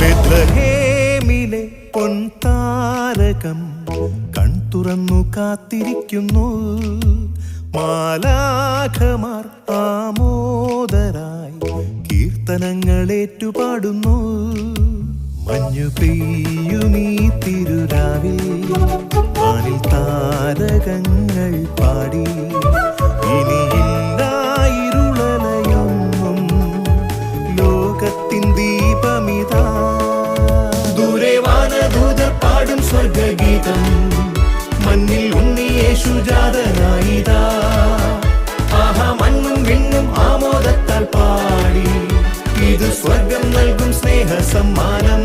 ബെത്ലഹേമിലെ പൊൻതാരകം കൺ തുറന്നു കാത്തിരിക്കുന്നു. മാലാഖമാർ ആമോദരായി കീർത്തനങ്ങൾ ഏറ്റുപാടുന്നു മഞ്ഞു പെയ്യുമീ തിരുരാവിൽ വാനിൽ താരകങ്ങൾ പാടി. ഇനിയില്ല ഇരുളലയൊന്നും ലോകത്തിൻ ദീപമിതാ പാടും സ്വർഗീതം മണ്ണിൽ ഉണ്ണിയേശു ജാതനായിതാ ആഹാ മണ്ണും വിണ്ണും ആമോദത്താൽ പാടി. ഇത് സ്വർഗം നൽകും സ്നേഹ സമ്മാനം